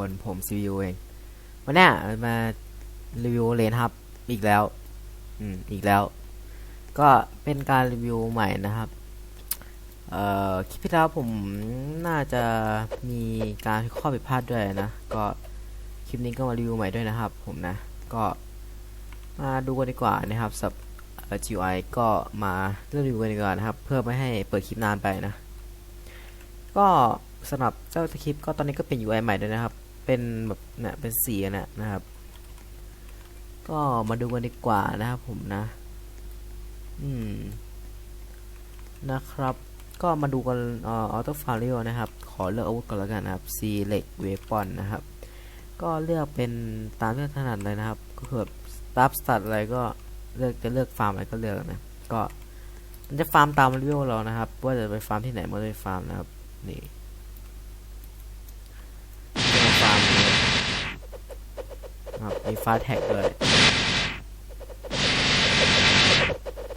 วันะคนผมซีวิวเอง วันนี้มารีวิวเลนครับ อีกแล้ว อืม อีกแล้ว ก็เป็นการรีวิวใหม่นะครับ เอ่อคลิปที่แล้วผมน่าจะมีการข้อผิดพลาดด้วยนะ ก็คลิปนี้ก็มารีวิวใหม่ด้วยนะครับ ผมนะ ก็มาดูกันดีกว่านะครับสับ GUI ก็มาเริ่มรีวิวกันดีกว่านะครับ เพื่อไม่ให้เปิดคลิปนานไปนะ ก็สำหรับเจ้าคลิปก็ตอนนี้ก็เป็น UI ใหม่ด้วยนะครับ เป็นแบบเนี่ยเป็นสีนะนะครับ ก็มาดูกันดีกว่านะครับผมนะ อืม นะครับ ก็มาดูกันออโต้ฟาริโอนะครับ ขอเลือกอาวุธก่อนแล้วกันนะครับ select weapon นะครับ ก็เลือกเป็นตามที่ถนัดเลยนะครับ ก็คือแบบตับสตัดอะไรก็เลือกจะเลือกฟาร์มอะไรก็เลือกนะ ก็มันจะฟาร์มตามเรีวิวเรานะครับ ว่าจะไปฟาร์มที่ไหนมันจะไปฟาร์มนะครับ นี่ ครับมีฟาสแท็กด้วย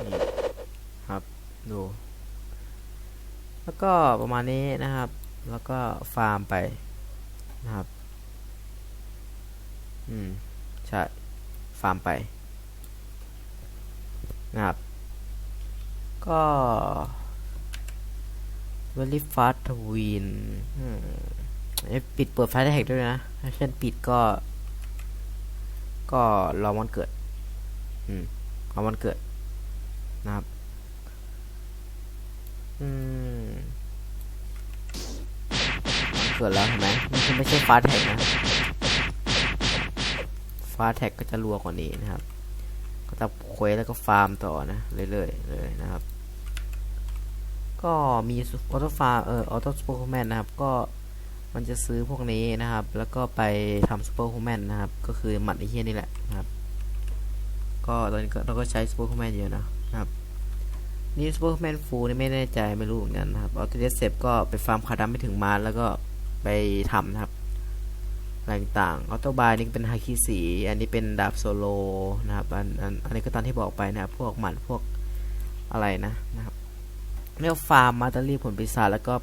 นี่ครับดูแล้วก็ประมาณนี้นะครับ แล้วก็ฟาร์มไปนะครับ อืม ใช่ ฟาร์มไปนะครับ ก็ very fast win อืมเอ้ยปิดเปิดไฟได้แฮกด้วยนะ ถ้าเช่นปิดก็ ก็รอวันเกิด อืมรอวันเกิดนะครับ อืมวันเกิดแล้วเห็นไหมนี่คือไม่ใช่ฟาแท็กนะฟาแท็กก็จะรัวกว่านี้นะครับ ก็จะเควสแล้วก็ฟาร์มต่อนะเรื่อยๆเลยนะครับ ก็มีออโต้ฟาร์เอ่อออโต้ซูเปอคแมนนะครับ ก็ มันจะซื้อพวกนี้นะครับ แล้วก็ไปทำซูเปอร์คูแมนนะครับ ก็คือหมัดไอเฮียนี่แหละนะครับ ก็ตอนนี้เราก็ใช้ซูเปอร์คูแมนเยอะนะนะครับ นี่ซูเปอร์คูแมนฟูนี่ไม่แน่ใจไม่รู้เหมือนกันนะครับออโต้เดสเซปก็ไปฟาร์มคาดัมไม่ถึงมาแล้วก็ไปทำนะครับอะไรต่างออโต้บายนี่เป็นฮาคิสี อันนี้เป็นดาบโซโลนะครับ อันอันอันนี้ก็ตามที่บอกไปนะครับ พวกหมันพวกอะไรนะนะครับเรียกฟาร์มมาตเตอรี่ผลปีศาจแล้วก็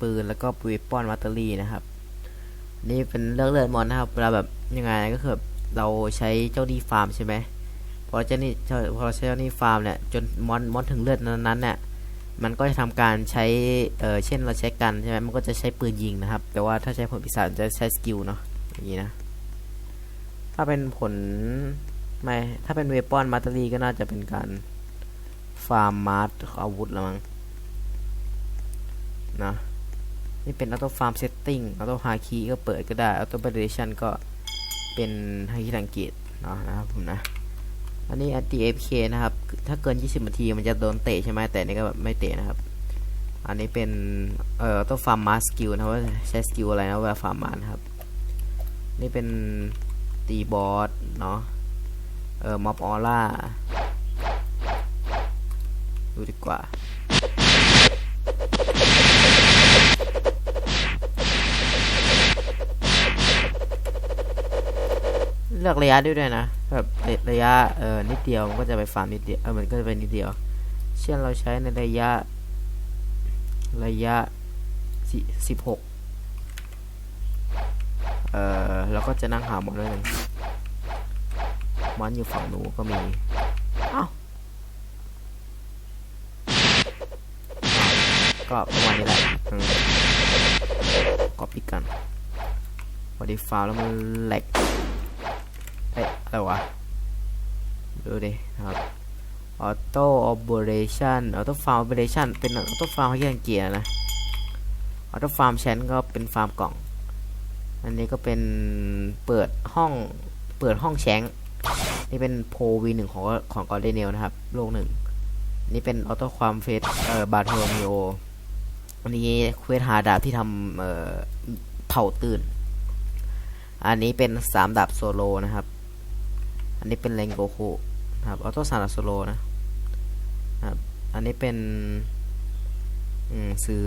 ปืนแล้วก็ปืนป้อนมาตเตอรี่นะครับ นี่เป็นเลือกเลือดมอนนะครับเวลาแบบยังไงก็คือเราใช้เจ้าดีฟาร์มใช่ไหมพอเจ้านี่พอเราใช้เจ้านี่ฟาร์มเนี่ยจนมอนมอนถึงเลือดนั้นๆเนี่ยมันก็จะทำการใช้เออเช่นเราใช้กันใช่ไหมมันก็จะใช้ปืนยิงนะครับ แต่ว่าถ้าใช้ผลปีศาจจะใช้สกิลเนาะอย่างนี้นะถ้าเป็นผลไม่ถ้าเป็นเวปอนมาตเตอรี่ก็น่าจะเป็นการฟาร์มมาร์อาวุธละมั้งนะ นี่เป็นออโต้ฟาร์มเซตติ้งออโต้ฮาคีก็เปิดก็ได้ออโต้บ a เ a ชันก็เป็นฮาคีสังเกตเนาะนะครับผมนะ อันนี้ anti AFK นะครับ ถ้าเกิน 20นาทีมันจะโดนเตะใช่ไหมแต่นี่ก็แบบไม่เตะนะครับ อันนี้เป็นเอ่อต้องฟาร์มมาสกิลนะว่าใช้สกิลอะไรนะเวลาฟาร์มมานะครับ นี่เป็นตีบอสเนาะเอ่อม็อบออร่าดูดีกว่า ลือกระยะด้วยด้วยนะแบบระยะเออนิดเดียวมันก็จะไปฟาร์มนิดเดียวเออมันก็จะไปนิดเดียว เช่นเราใช้ในระยะ ระยะสิบหกเอ่อแล้วก็จะนั่งหามอนด้วยหนึ่งมอนอยู่ฝั่งหนูนก็มีอ้าวก็ประมาณนี้แหละก็ปิดกันพอดีฟาวแล้วมันแหลก เอ๊ะอะไรวะ ดูดิครับออโต้ออเบเรชันออโต้ฟาร์มออเบเรชันเป็นออโต้ฟาร์มที่ยังเกียร์นะออโต้ฟาร์มแชนก็เป็นฟาร์มกล่อง อันนี้ก็เป็นเปิดห้องเปิดห้องแชงนี่เป็นโพวีหนึ่งของของกอร์เดเนลนะครับ โลกหนึ่ง นี่เป็นออโต้ความเฟสเอ่อบาร์โทรมิโออันนี้เควสหาดาบที่ทำเอ่อเผาตื่น อันนี้เป็นสามดาบโซโลนะครับ นนี้เป็นเลงโกคุครับออโต้สามดาโซโลนะครับอันนี้เป็นซื้อ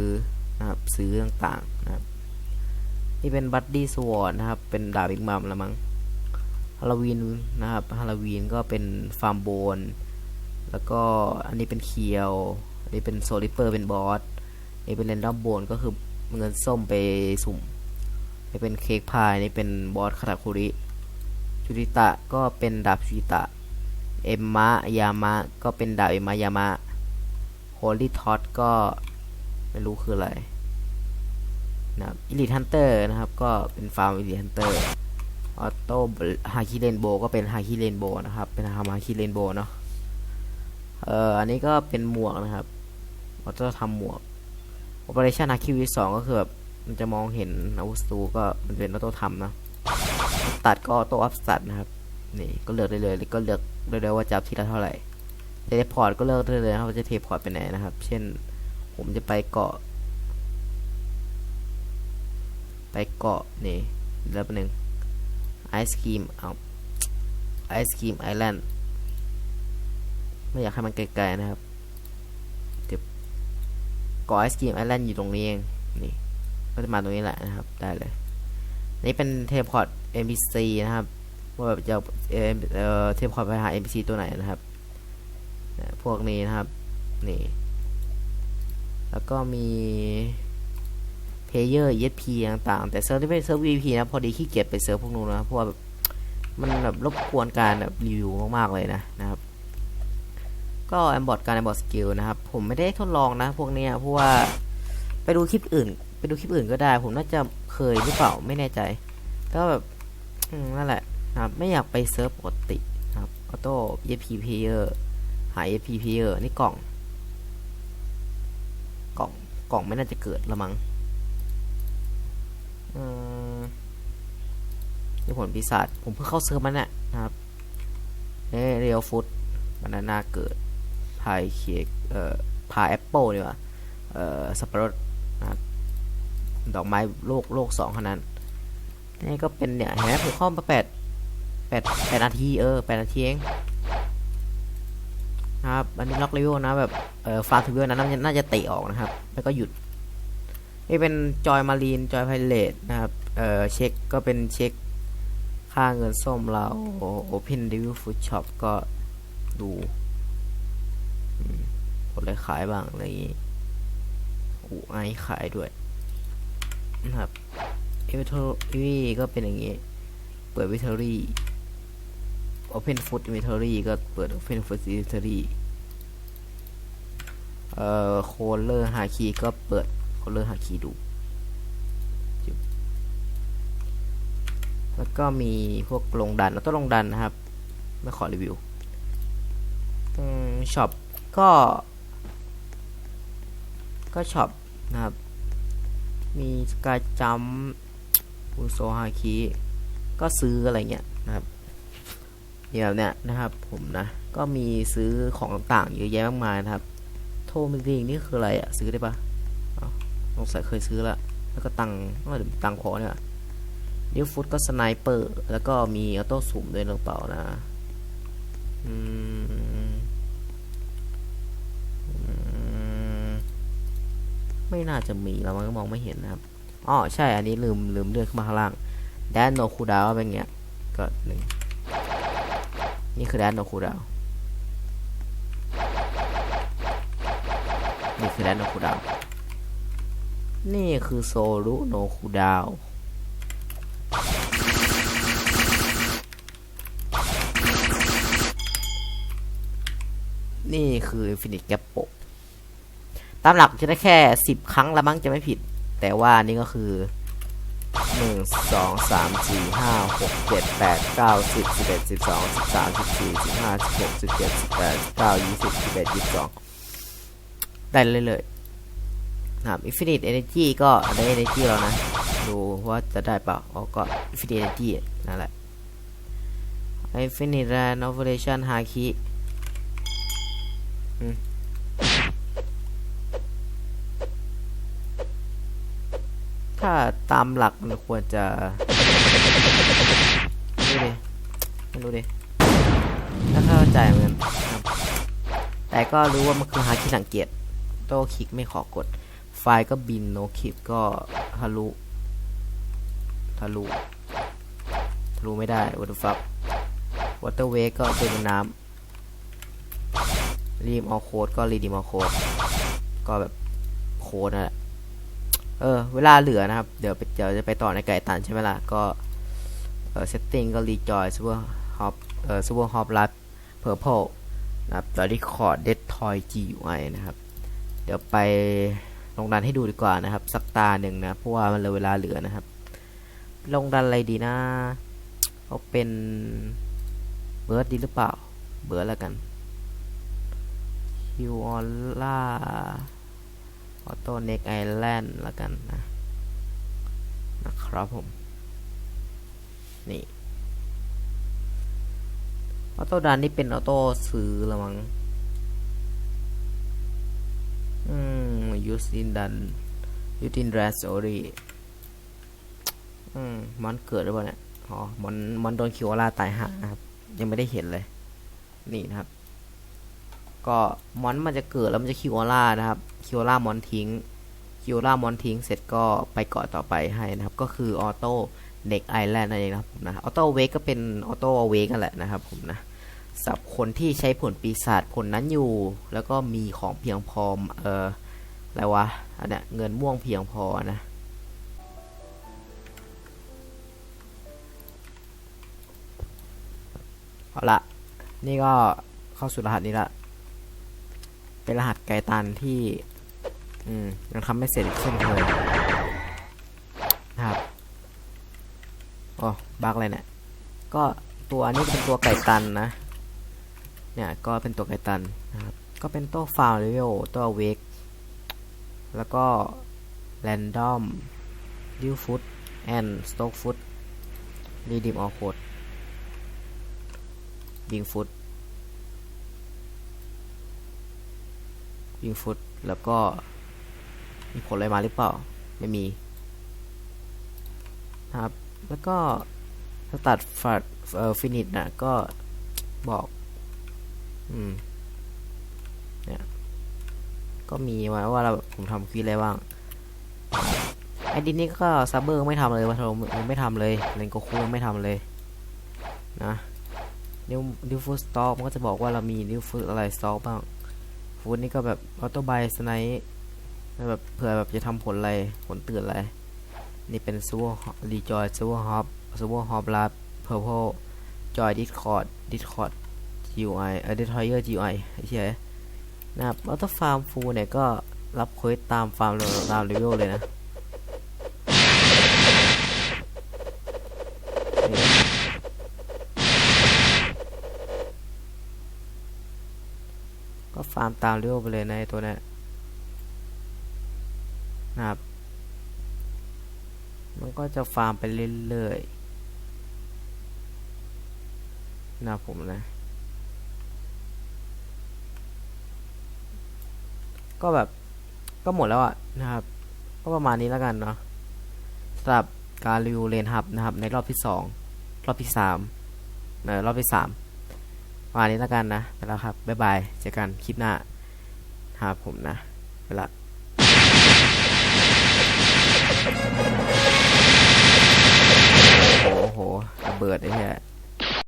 นะครับซื้อต่างๆนะครับนี่เป็นบัตดี้สวอร์ดนะครับเป็นดาบบิ๊กมัมละมั้งฮาโลวีนนะครับฮาโลวีนก็เป็นฟาร์มโบนแล้วก็อันนี้เป็นเคียว อันนี้เป็นโซลิเปอร์เป็นบอสนี่เป็นเรนดอมโบนก็คือเงินส้มไปสุ่มนี่เป็นเค้กพายนี่เป็นบอสคาตาคุริ ชูริตะก็เป็นดาบชูริตะ เอมมะยามะก็เป็นดาบเอมมะยามะโฮลี่ท็อตก็ไม่รู้คืออะไรนะครับอิลิทันเตอร์นะครับ ก็เป็นฟาร์มอิลิทันเตอร์ออโต้ฮาคิเรนโบก็เป็นฮาคิเรนโบนะครับ เป็นฮามาคิเรนโบเนาะเอ่ออันนี้ก็เป็นหมวกนะครับออโต้ทำหมวก Operation h a k i w i สองก็คือแบบมันจะมองเห็นอาวุธศัตรูก็มันเป็นออโต้ทำนะ ตัดก็ออโต้อัพสัตนะครับ นี่ก็เลือกได้เลยแล้วก็เลือกได้เลยว่าจะอัพทีละเท่าไหร่เทเลพอร์ตก็เลือกได้เลยครับว่าจะเทเลพอร์ตไปไหนนะครับ เช่น ผมจะไปเกาะ ไปเกาะนี่แล้วเป็นหนึ่งไอศครีมเอาไอศครีมไอแลนด์ไม่อยากให้มันไกลๆนะครับเดี๋ยวเกาะไอศครีมไอแลนด์อยู่ตรงนี้เองนี่ก็จะมาตรงนี้แหละนะครับ ได้เลย นี่เป็นเทเลพอร์ต NPC นะครับว่าแบบจะเอ่อเอ่อเทเลพอร์ตไปหา NPC ตัวไหนนะครับพวกนี้นะครับนี่แล้วก็มี Player ESP ต่างๆ แต่เซิร์ฟที่เป็นเซิร์ฟ VP นะพอดีขี้เกียจไปเซิร์ฟพวกนู้นนะเพราะว่าแบบมันแบบรบกวนการแบบรีวิวมากๆเลยนะนะครับก็แอมบอดการแอมบอดสกิลนะครับ ผมไม่ได้ทดลองนะ พวกนี้เพราะว่าไปดูคลิปอื่น ไปดูคลิปอื่นก็ได้ ผมน่าจะเคยหรือเปล่าไม่แน่ใจ ก็แบบ นั่นแหละนะครับไม่อยากไปเซิร์ฟปกตินะครับออโต้ ESP player หา ESP player นี่กล่อง กล่องกล่องไม่น่าจะเกิดละมั้งอืมนี่ผลปีศาจผมเพิ่งเข้าเซิร์ฟมันน่ะนะครับเอ้เรียวฟุตบานาน่าเกิดพายเค้กเอ่อพายแอปเปิลดีกว่าเอ่อสับปะรดนะดอกไม้โลกโลกสองเท่านั้น นี่ก็เป็นเนี่ยเห็นไหมผมเข้ามาแปดแปดแปดนาทีเออแปดนาทีเองนะครับอันนี้ล็อกเลเวลนะแบบเออฟาร์ทูเวลนะน่าจะน่าจะเตะออกนะครับ แล้วก็หยุดนี่เป็นจอยมารีนจอยไพเรตนะครับเออเช็คก็เป็นเช็คค่าเงินส้มเราโอเพนเดวิลฟู้ดช็อปก็ดูผลอะไรขายบ้างอะไรอย่างงี้อูไอขายด้วยนะครับ เอเวอร์รี่ก็เป็นอย่างนี้ เปิดเวทอรี่โอเพนฟุตเวทอรี่ก็เปิดโอเพนฟุตเวทอรี่เอ่อโคลเลอร์ฮาคีก็เปิดโคลเลอร์ฮาคีดูแล้วก็มีพวกลงดันแล้วต้องลงดันนะครับ ไม่ขอรีวิวช็อปก็ ก็ช็อปนะครับ มีการจำ อุโซฮาคิก็ซื้ออะไรเงี้ยนะครับเดี๋ยวเนี่ยนะครับผมนะ ก็มีซื้อของต่างๆเยอะแยะมากมายนะครับ โทมิริงนี่คืออะไรอะซื้อได้ปะอ๋อสงสัยเคยซื้อละแล้วก็ตังค์เดี๋ยวตังค์พอเนี่ยนิวฟุตก็สไนเปอร์ แล้วก็มีออโต้สุ่มด้วยหรือเปล่านะอืมอืมไม่น่าจะมีแล้วมันก็มองไม่เห็นนะครับ อ๋อใช่ อันนี้ลืมลืมเลื่อนขึ้นมาข้างล่างแดนโนคูดาวเป็นเงี้ย ก็หนึ่งนี่คือแดนโนคูดาวนี่คือแดนโนคูดาวนี่คือโซรุโนคูดาวนี่คือ Infinite Gap โปตามหลักจะได้แค่สิบครั้งละมั้งจะไม่ผิด แต่ว่านี่ก็คือหนึ่งสองสามสี่ห้าหกเจ็ดแปดเก้าสิบสิบเอ็ดสิบสองสิบสามสิบสี่สิบห้าสิบหกสิบเจ็ดสิบแปดเก้ายี่สิบสิบเอ็ดสิบสองได้เลยเลยนะครับ Infinite Energy ก็ได้ Energy แล้วนะ ดูว่าจะได้เปล่าอ๋อก็ Infinite Energy นั่นแหละ Infinite Renovation Haki อืม ถ้าตามหลักมันควรจะไม่รู้ดิไม่รู้ดิถ้าเข้าใจเหมือนแต่ก็รู้ว่ามันคือฮาคิสังเกตโต้คลิกไม่ขอกด ไฟล์ก็บินโนคลิกก็ทะลุทะลุทะลุไม่ได้ what the fuck waterway ก็เป็นน้ำรีมเอาโค้ดก็รีดีมเอาโค้ดก็แบบโค้ดนั่นแหละ เออเวลาเหลือนะครับ เดี๋ยวเดี๋ยวจะไปต่อในไก่ตันใช่ไหมล่ะ ก็เออ setting ก็ rejoy super hop เออ super hop lat purple นะครับแล้ว record dead toy GUI นะครับ เดี๋ยวไปลงดันให้ดูดีกว่านะครับ สักตาหนึ่งนะเพราะว่ามันเหลือเวลาเหลือนะครับ ลงดันอะไรดีนะเอาเป็นเบิร์ดดีหรือเปล่า เบิร์ดแล้วกันคิวออล่า ออโต้เน็กไอแลนด์ล้วกันนะนะครับผม นี่ออโต้ดันนี่เป็นออโต้ซื้อละมั้งอืม use in done use in red story อืมมอนเกิดหรือเปล่าเนี่ยอ๋อมอนมอนโดนคิวอล่าตายห่านะครับ ยังไม่ได้เห็นเลย นี่นะครับ ก็มอนมันจะเกิดแล้วมันจะคิวอล่านะครับคิวอล่ามอนทิ้งคิวอล่ามอนทิ้งเสร็จก็ไปเกาะต่อไปให้นะครับ ก็คือออโต้เด็กไอแลนด์นั่นเองนะครับผมนะออโต้เวกก็เป็นออโต้เวกกันแหละนะครับผมนะสำหรับคนที่ใช้ผลปีศาจผลนั้นอยู่ แล้วก็มีของเพียงพอเอ่ออะไรวะอันเนี้ยเงินม่วงเพียงพอนะเอาละนี่ก็เข้าสู่รหัสนี้ละ เป็นรหัสไกตันที่ อืมยังทำไม่เสร็จเช่นเคยนะครับโอ้บักอะไรเนี่ยก็ตัวนี้เป็นตัวไก่ตันนะ เนี่ยก็เป็นตัวไก่ตันนะครับ ก็เป็นตัวฟาวเลเวลตัวเวกแล้วก็แรนดอมดิวฟุตแอนสโต๊กฟุตรีดิมออโคดยิงฟุต ยิงฟุตแล้วก็ มีผลอะไรมาหรือเปล่า ไม่มีนะครับ แล้วก็ถ้าตัดฟัดเอ่อฟินิชนะก็บอก อืม เนี่ย ก็มีมาว่าเราผมทำควิดอะไรบ้างไอดินนี่ก็ซับเบอร์ไม่ทำเลยว่าเราไม่ทำเลยเลนโกคูไม่ทำเลย นะนิวนิวฟูสต็อกมันก็จะบอกว่าเรามีนิวฟูอะไรสต็อกบ้าง ฟูดนี่ก็แบบออโต้ไบสไนแบบเผื่อแบบจะทำผลอะไร ผลตื่นอะไร นี่เป็นซูเปอร์รีจอยซูเปอร์ฮอปซูเปอร์ฮอปลาเพอร์เพลจอยดิสคอร์ดดิสคอร์ด GUI เออดิทอยเออร์ GUI ไอเชี่ยนะครับออโต้ฟาร์มฟูเนี่ยก็รับเควสตามฟาร์มตามเลเวลเลยนะ็ฟาร์มตามเรียวไปเลยในตัวนี้นะครับ มันก็จะฟาร์มไปเรื่อยๆนะผมนะ ก็แบบก็หมดแล้วอะนะครับ ก็ประมาณนี้แล้วกันเนาะสำหรับการรีวิวเลนฮับนะครับ ในรอบที่ 2 รอบที่3เอ่อรอบที่ 3 วันนี้แล้วกันนะ ไปแล้วครับ บ๊ายบาย เจอกันคลิปหน้าหาผมนะ ไปละโอ้โหระเบิดไอ้เนี่ย